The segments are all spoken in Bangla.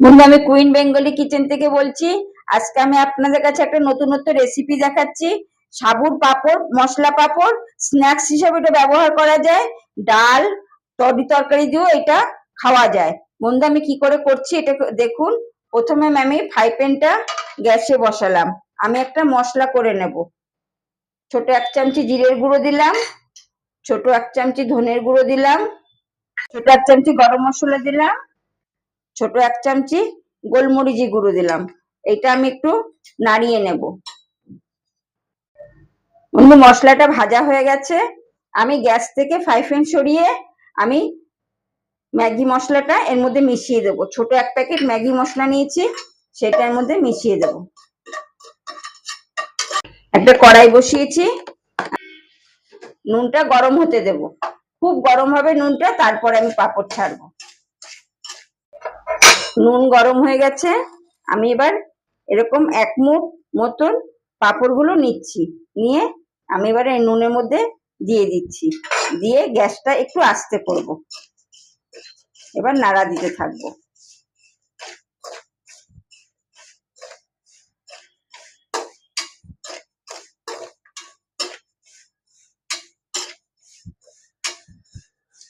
বন্ধু, আমি কুইন বেঙ্গলি কিচেন থেকে বলছি। আজকে আমি আপনাদের কাছে একটা নতুনত্ব রেসিপি দেখাচ্ছি। সাবুর পাপড়, মশলা পাপড় স্ন্যাক্স হিসেবে এটা ব্যবহার করা যায়। ডাল, তরি তরকারি দিয়েও এটা খাওয়া যায়। বন্ধু, আমি কি করে করছি এটা দেখুন। প্রথমে আমি ফ্রাই প্যানটা গ্যাসে বসালাম। আমি একটা মশলা করে নেব। ছোট এক চামচি জিরের গুঁড়ো দিলাম। ছোট এক চামচি ধনের গুঁড়ো দিলাম। ছোট এক চামচি গরম মশলা দিলাম। ছোট এক চামচি গোলমরিচি গুঁড়ো দিলাম। এটা আমি একটু নাড়িয়ে নেব। বন্ধু, মশলাটা ভাজা হয়ে গেছে। আমি গ্যাস থেকে ফ্রাই প্যান সরিয়ে আমি ম্যাগি মশলাটা এর মধ্যে মিশিয়ে দেবো। ছোট এক প্যাকেট ম্যাগি মশলা নিয়েছি, সেটার মধ্যে মিশিয়ে দেব। একটা কড়াই বসিয়েছি। নুনটা গরম হতে দেব। খুব গরম হবে নুনটা, তারপরে আমি পাঁপড় ছাড়বো। নুন গরম হয়ে গেছে। আমি এবার এরকম এক মুঠ মতন পাঁপড়গুলো নিচ্ছি। নিয়ে আমি এবার এই নুনের মধ্যে দিয়ে দিচ্ছি। দিয়ে গ্যাসটা একটু আস্তে করব। এবার নাড়া দিতে থাকব।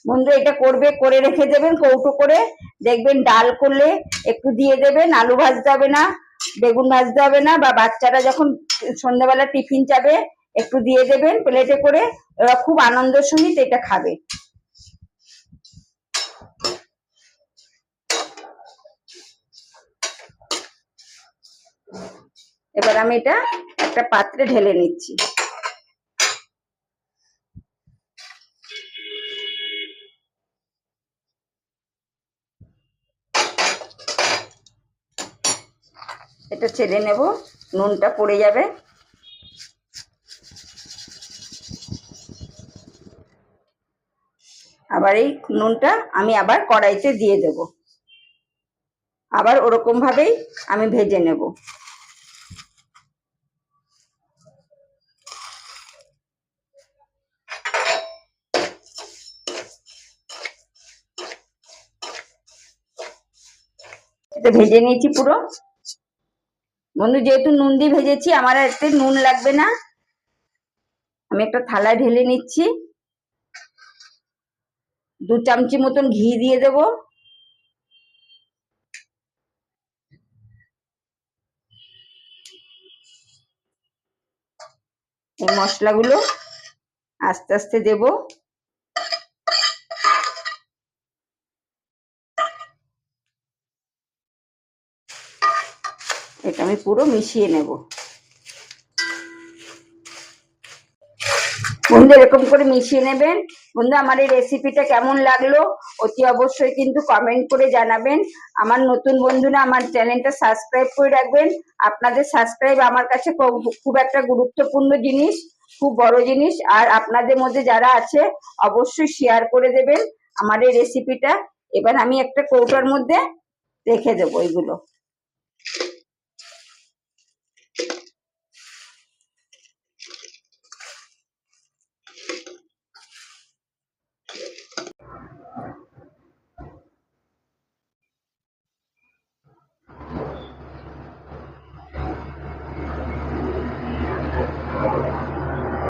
বন্ধু, এটা করবে, করে রেখে দেবেন, কৌটো করে। দেখবেন ডাল করলে একটু দিয়ে দেবেন, আলু ভাজতে হবে না, বেগুন ভাজতে হবে না, বা বাচ্চারা যখন সন্ধ্যাবেলা টিফিন যাবে একটু দিয়ে দেবেন প্লেটে করে, ওরা খুব আনন্দের সহিত এটা খাবে। এবার আমি এটা একটা পাত্রে ঢেলে নিচ্ছি। এটা ছেড়ে নেব, নুনটা পড়ে যাবে। আবার এই নুনটা আমি আবার কড়াইতে দিয়ে দেব। আবার ওরকম ভাবেই আমি ভেজে নেব। ভেজে নিয়েছি পুরো। বন্ধু, যেহেতু নুন দিয়ে ভেজেছি, আমার এতে নুন লাগবে না। আমি একটা থালায় ঢেলে নিচ্ছি। দু চামচি মতন ঘি দিয়ে দেব। মশলাগুলো আস্তে আস্তে দেব। এটা আমি পুরো মিশিয়ে নেব। বন্ধু, এরকম করে মিশিয়ে নেবেন। বন্ধু, আমার এই রেসিপিটা কেমন লাগল অতি অবশ্যই কিন্তু কমেন্ট করে জানাবেন। আমার নতুন বন্ধুরা আমার চ্যানেলটা সাবস্ক্রাইব করে রাখবেন। আপনাদের সাবস্ক্রাইব আমার কাছে খুব- একটা গুরুত্বপূর্ণ জিনিস, খুব বড় জিনিস। আর আপনাদের মধ্যে যারা আছে, অবশ্যই শেয়ার করে দেবেন আমার এই রেসিপিটা এবার আমি একটা কৌটার মধ্যে রেখে দেবো এগুলো।